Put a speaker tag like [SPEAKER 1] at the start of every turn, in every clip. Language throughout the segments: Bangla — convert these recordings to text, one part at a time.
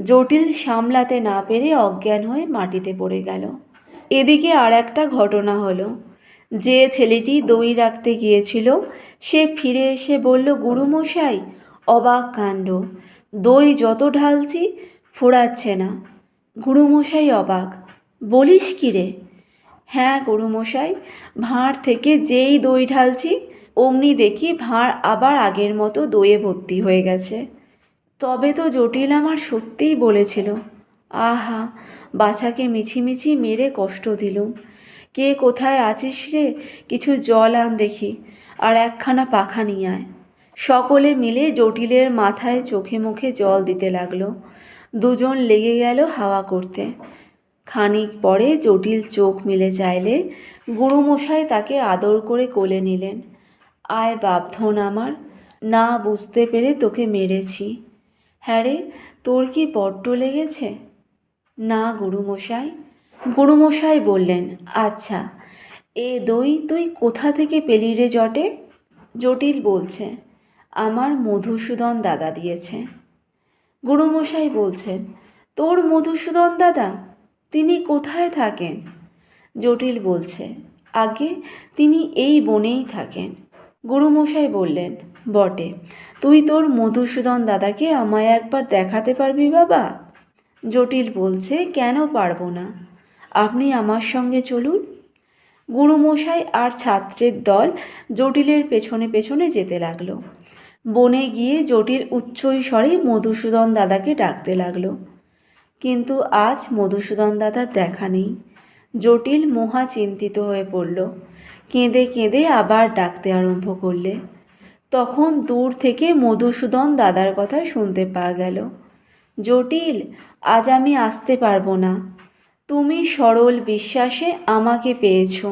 [SPEAKER 1] জটিল সামলাতে না পেরে অজ্ঞান হয়ে মাটিতে পড়ে গেল। এদিকে আর একটা ঘটনা হলো। যে ছেলেটি দই রাখতে গিয়েছিল, সে ফিরে এসে বলল, গুরুমশাই, অবাক কাণ্ড। দই যত ঢালছি ফোরাচ্ছে না। গুরুমশাই অবাক। বলিস কি রে? হ্যাঁ গুরুমশাই, ভাঁড় থেকে যেই দই ঢালছি, অমনি দেখি ভাঁড় আবার আগের মতো দইয়ে ভর্তি হয়ে গেছে। তবে তো জটিল আমার সত্যিই বলেছিল। আহা, বাছাকে মিছিমিছি মেরে কষ্ট দিলুম কে কোথায় আছিস রে? কিছু জল আন দেখি, আর একখানা পাখা নিয়ে আয়। সকলে মিলে জটিলের মাথায় চোখে মুখে জল দিতে লাগল। দুজন লেগে গেল হাওয়া করতে। খানিক পরে জটিল চোখ মিলে চাইলে গুরুমশাই তাকে আদর করে কোলে নিলেন। আয় বাপধন আমার, না বুঝতে পেরে তোকে মেরেছি। হ্যাঁ রে, তোর কি বড্ড লেগেছে? না, গুরুমশাই। গুরুমশাই বললেন আচ্ছা এ দই তুই কোথা থেকে পেলি রে জটে? জটিল বলছে, আমার মধুসূদন দাদা দিয়েছে। গুরুমশাই বলছেন, তোর মধুসূদন দাদা? তিনি কোথায় থাকেন? জটিল বলছে, আগে তিনি এই বনেই থাকেন। গুরুমশাই বললেন, বটে, তুই তোর মধুসূদন দাদাকে আমায় একবার দেখাতে পারবি বাবা? জটিল বলছে, কেন পারব না? আপনি আমার সঙ্গে চলুন। গুরুমশাই আর ছাত্রের দল জটিলের পেছনে পেছনে যেতে লাগল। বনে গিয়ে জটিল উচ্চই স্বরে মধুসূদন দাদাকে ডাকতে লাগল। কিন্তু আজ মধুসূদন দাদার দেখা নেই। জটিল মহা চিন্তিত হয়ে পড়ল। কেঁদে কেঁদে আবার ডাকতে আরম্ভ করলে। তখন দূর থেকে মধুসূদন দাদার কথা শুনতে পাওয়া গেল। জটিল, আজ আমি আসতে পারব না। তুমি সরল বিশ্বাসে আমাকে পেয়েছ।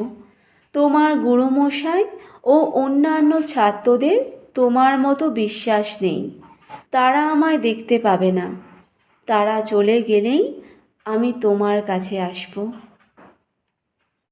[SPEAKER 1] তোমার গুরুমশাই ও অন্যান্য ছাত্রদের তোমার মতো বিশ্বাস নেই। তারা আমায় দেখতে পাবে না। তারা চলে গেলেই আমি তোমার কাছে আসব।